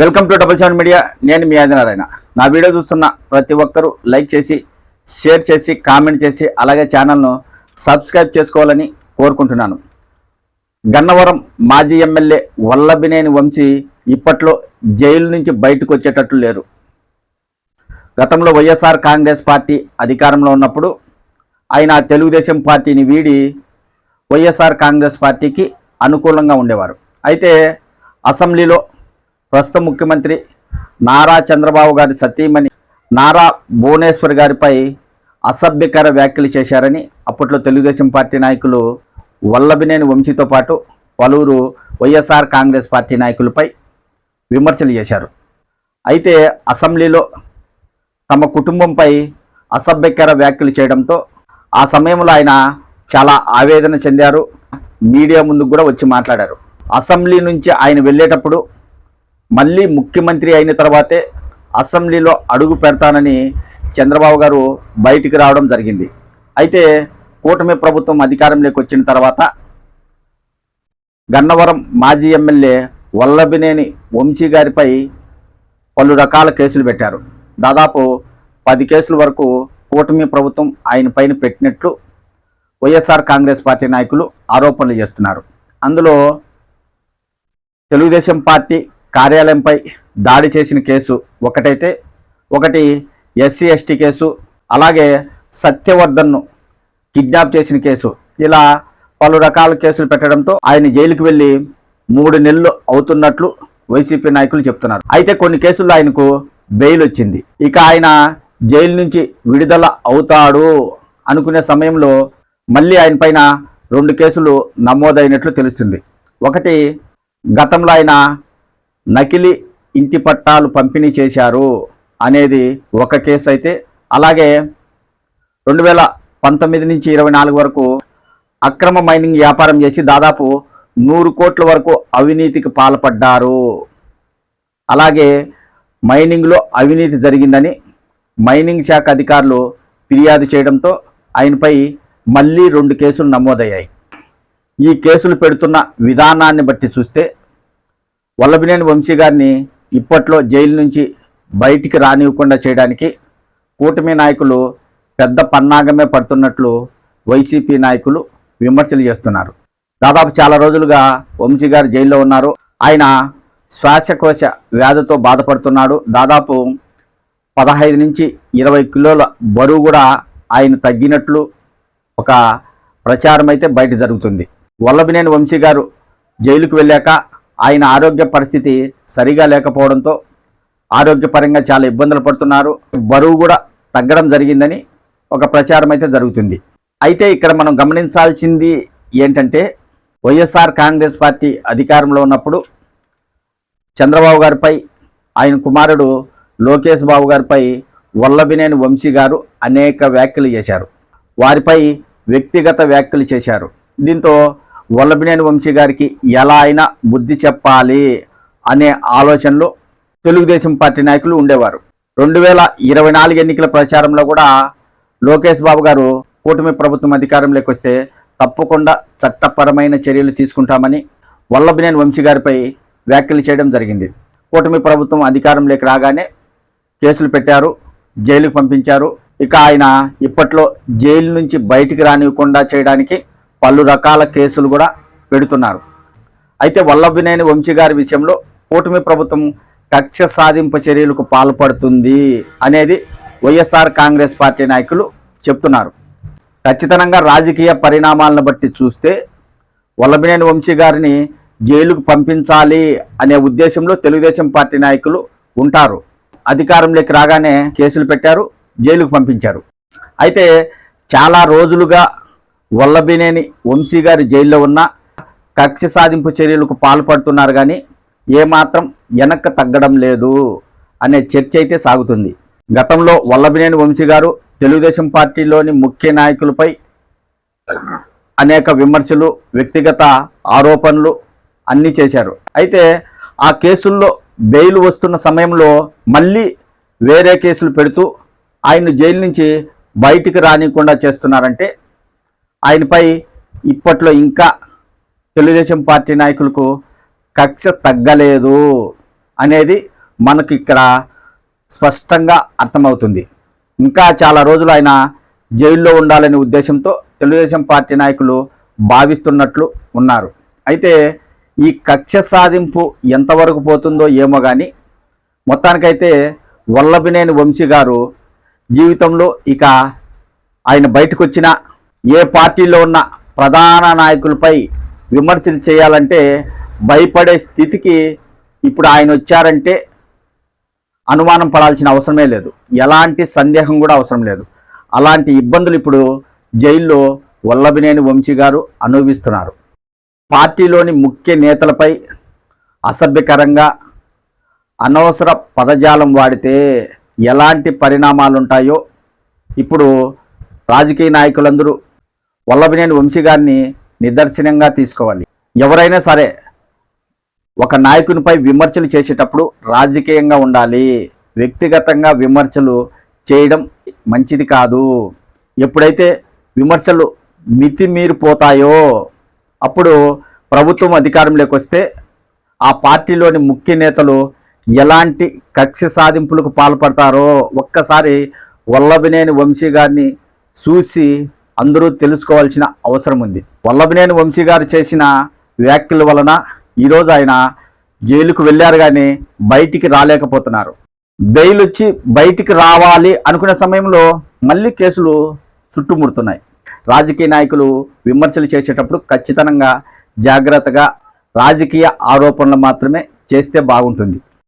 Welcome to double seven media. నేను మీ ఆదినారాయణ. నా వీడియో చూస్తున్న ప్రతి ఒక్కరూ లైక్ చేసి షేర్ చేసి కామెంట్ చేసి అలాగే ఛానల్ను సబ్స్క్రైబ్ చేసుకోవాలని కోరుకుంటున్నాను. గన్నవరం మాజీ ఎమ్మెల్యే వల్లభినేని వంశీ ఇప్పట్లో జైలు నుంచి బయటకు వచ్చేటట్లు లేరు. గతంలో వైఎస్ఆర్ కాంగ్రెస్ పార్టీ అధికారంలో ఉన్నప్పుడు ఆయన తెలుగుదేశం పార్టీని వీడి వైఎస్ఆర్ కాంగ్రెస్ పార్టీకి అనుకూలంగా ఉండేవారు. అయితే అసెంబ్లీలో ప్రస్తుత ముఖ్యమంత్రి నారా చంద్రబాబు గారి సతీమణి నారా భువనేశ్వర్ గారిపై అసభ్యకర వ్యాఖ్యలు చేశారని అప్పట్లో తెలుగుదేశం పార్టీ నాయకులు వల్లభినేని వంశీతో పాటు పలువురు వైఎస్ఆర్ కాంగ్రెస్ పార్టీ నాయకులపై విమర్శలు చేశారు. అయితే అసెంబ్లీలో తమ కుటుంబంపై అసభ్యకర వ్యాఖ్యలు చేయడంతో ఆ సమయంలో ఆయన చాలా ఆవేదన చెందారు. మీడియా ముందుకు కూడా వచ్చి మాట్లాడారు. అసెంబ్లీ నుంచి ఆయన వెళ్ళేటప్పుడు మళ్ళీ ముఖ్యమంత్రి అయిన తర్వాతే అసెంబ్లీలో అడుగు పెడతానని చంద్రబాబు గారు బయటికి రావడం జరిగింది. అయితే కూటమి ప్రభుత్వం అధికారంలోకి వచ్చిన తర్వాత గన్నవరం మాజీ ఎమ్మెల్యే వల్లభినేని వంశీ గారిపై పలు రకాల కేసులు పెట్టారు. దాదాపు పది కేసుల వరకు కూటమి ప్రభుత్వం ఆయన పైన పెట్టినట్లు వైఎస్ఆర్ కాంగ్రెస్ పార్టీ నాయకులు ఆరోపణలు చేస్తున్నారు. అందులో తెలుగుదేశం పార్టీ కార్యాలయంపై దాడి చేసిన కేసు ఒకటైతే ఒకటి ఎస్సీ ఎస్టీ కేసు అలాగే సత్యవర్ధన్ను కిడ్నాప్ చేసిన కేసు. ఇలా పలు రకాల కేసులు పెట్టడంతో ఆయన జైలుకు వెళ్ళి మూడు నెలలు అవుతున్నట్లు వైసీపీ నాయకులు చెప్తున్నారు. అయితే కొన్ని కేసుల్లో ఆయనకు బెయిల్ వచ్చింది. ఇక ఆయన జైలు నుంచి విడుదల అవుతాడు అనుకునే సమయంలో మళ్ళీ ఆయన పైన రెండు కేసులు నమోదైనట్లు తెలుస్తుంది. ఒకటి గతంలో ఆయన నకిలీ ఇంటి పట్టాలు పంపిణీ చేశారు అనేది ఒక కేసు అయితే. అలాగే రెండు వేల పంతొమ్మిది నుంచి ఇరవై నాలుగు వరకు అక్రమ మైనింగ్ వ్యాపారం చేసి దాదాపు నూరు కోట్ల వరకు అవినీతికి పాల్పడ్డారు. అలాగే మైనింగ్లో అవినీతి జరిగిందని మైనింగ్ శాఖ అధికారులు ఫిర్యాదు చేయడంతో ఆయనపై మళ్ళీ రెండు కేసులు నమోదయ్యాయి. ఈ కేసులు పెడుతున్న విధానాన్ని బట్టి చూస్తే వల్లభినేని వంశీ గారిని ఇప్పట్లో జైలు నుంచి బయటికి రానివ్వకుండా చేయడానికి కూటమి నాయకులు పెద్ద పన్నాగమే పడుతున్నట్లు వైసీపీ నాయకులు విమర్శలు చేస్తున్నారు. దాదాపు చాలా రోజులుగా వంశీ గారు జైల్లో ఉన్నారు. ఆయన శ్వాసకోశ వ్యాధితో బాధపడుతున్నాడు. దాదాపు పదహైదు నుంచి ఇరవై కిలోల బరువు కూడా ఆయన తగ్గినట్లు ఒక ప్రచారం అయితే బయట జరుగుతుంది. వల్లభినేని వంశీ గారు జైలుకు వెళ్ళాక ఆయన ఆరోగ్య పరిస్థితి సరిగా లేకపోవడంతో ఆరోగ్యపరంగా చాలా ఇబ్బందులు పడుతున్నారు. బరువు కూడా తగ్గడం జరిగిందని ఒక ప్రచారం అయితే జరుగుతుంది. అయితే ఇక్కడ మనం గమనించాల్సింది ఏంటంటే వైఎస్ఆర్ కాంగ్రెస్ పార్టీ అధికారంలో ఉన్నప్పుడు చంద్రబాబు గారిపై ఆయన కుమారుడు లోకేష్ బాబు గారిపై వల్లభినేని వంశీ గారు అనేక వ్యాఖ్యలు చేశారు. వారిపై వ్యక్తిగత వ్యాఖ్యలు చేశారు. దీంతో వల్లభినేని వంశీ గారికి ఎలా అయినా బుద్ధి చెప్పాలి అనే ఆలోచనలో తెలుగుదేశం పార్టీ నాయకులు ఉండేవారు. రెండు వేల ఇరవై నాలుగు ఎన్నికల ప్రచారంలో కూడా లోకేష్ బాబు గారు కూటమి ప్రభుత్వం అధికారంలోకి వస్తే తప్పకుండా చట్టపరమైన చర్యలు తీసుకుంటామని వల్లభినేని వంశీ గారిపై వ్యాఖ్యలు చేయడం జరిగింది. కూటమి ప్రభుత్వం అధికారంలోకి రాగానే కేసులు పెట్టారు జైలుకు పంపించారు. ఇక ఆయన ఇప్పట్లో జైలు నుంచి బయటికి రానివ్వకుండా చేయడానికి పలు రకాల కేసులు కూడా పెడుతున్నారు. అయితే వల్లభినేని వంశీ గారి విషయంలో కూటమి ప్రభుత్వం కక్ష సాధింపు చర్యలకు పాల్పడుతుంది అనేది వైఎస్ఆర్ కాంగ్రెస్ పార్టీ నాయకులు చెప్తున్నారు. ఖచ్చితంగా రాజకీయ పరిణామాలను బట్టి చూస్తే వల్లభినేని వంశీ గారిని జైలుకు పంపించాలి అనే ఉద్దేశంలో తెలుగుదేశం పార్టీ నాయకులు ఉంటారు. అధికారంలోకి రాగానే కేసులు పెట్టారు జైలుకు పంపించారు. అయితే చాలా రోజులుగా వల్లభినేని వంశీ గారి జైల్లో ఉన్న కక్ష సాధింపు చర్యలకు పాల్పడుతున్నారు కానీ ఏమాత్రం వెనక్కి తగ్గడం లేదు అనే చర్చ అయితే సాగుతుంది. గతంలో వల్లభినేని వంశీ గారు తెలుగుదేశం పార్టీలోని ముఖ్య నాయకులపై అనేక విమర్శలు వ్యక్తిగత ఆరోపణలు అన్నీ చేశారు. అయితే ఆ కేసుల్లో బెయిల్ వస్తున్న సమయంలో మళ్ళీ వేరే కేసులు పెడుతూ ఆయన జైలు నుంచి బయటికి రానియకుండా చేస్తున్నారంటే ఆయనపై ఇప్పట్లో ఇంకా తెలుగుదేశం పార్టీ నాయకులకు కక్ష తగ్గలేదు అనేది మనకి ఇక్కడ స్పష్టంగా అర్థమవుతుంది. ఇంకా చాలా రోజులు ఆయన జైల్లో ఉండాలనే ఉద్దేశంతో తెలుగుదేశం పార్టీ నాయకులు భావిస్తున్నట్లు ఉన్నారు. అయితే ఈ కక్ష సాధింపు ఎంతవరకు పోతుందో ఏమో కానీ మొత్తానికైతే వల్లభినేని వంశీ గారు జీవితంలో ఇక ఆయన బయటకు వచ్చినా ఏ పార్టీలో ఉన్న ప్రధాన నాయకులపై విమర్శలు చేయాలంటే భయపడే స్థితికి ఇప్పుడు ఆయన వచ్చారంటే అనుమానం పడాల్సిన అవసరమే లేదు. ఎలాంటి సందేహం కూడా అవసరం లేదు. అలాంటి ఇబ్బందులు ఇప్పుడు జైల్లో వల్లభినేని వంశీ గారు అనుభవిస్తున్నారు. పార్టీలోని ముఖ్య నేతలపై అసభ్యకరంగా అనవసర పదజాలం వాడితే ఎలాంటి పరిణామాలు ఉంటాయో ఇప్పుడు రాజకీయ నాయకులందరూ వల్లభనేని వంశీ గారిని నిదర్శనంగా తీసుకోవాలి. ఎవరైనా సరే ఒక నాయకునిపై విమర్శలు చేసేటప్పుడు రాజకీయంగా ఉండాలి. వ్యక్తిగతంగా విమర్శలు చేయడం మంచిది కాదు. ఎప్పుడైతే విమర్శలు మితిమీరిపోతాయో అప్పుడు ప్రభుత్వం అధికారంలోకి వస్తే ఆ పార్టీలోని ముఖ్య నేతలు ఎలాంటి కక్ష సాధింపులకు పాల్పడతారో ఒక్కసారి వల్లభనేని వంశీ గారిని చూసి అందరూ తెలుసుకోవాల్సిన అవసరం ఉంది. వల్లభనేని వంశీ గారు చేసిన వ్యాఖ్యల వలన ఈరోజు ఆయన జైలుకు వెళ్ళారు కానీ బయటికి రాలేకపోతున్నారు. బెయిల్ వచ్చి బయటికి రావాలి అనుకునే సమయంలో మళ్ళీ కేసులు చుట్టుముడుతున్నాయి. రాజకీయ నాయకులు విమర్శలు చేసేటప్పుడు ఖచ్చితంగా జాగ్రత్తగా రాజకీయ ఆరోపణలు మాత్రమే చేస్తే బాగుంటుంది.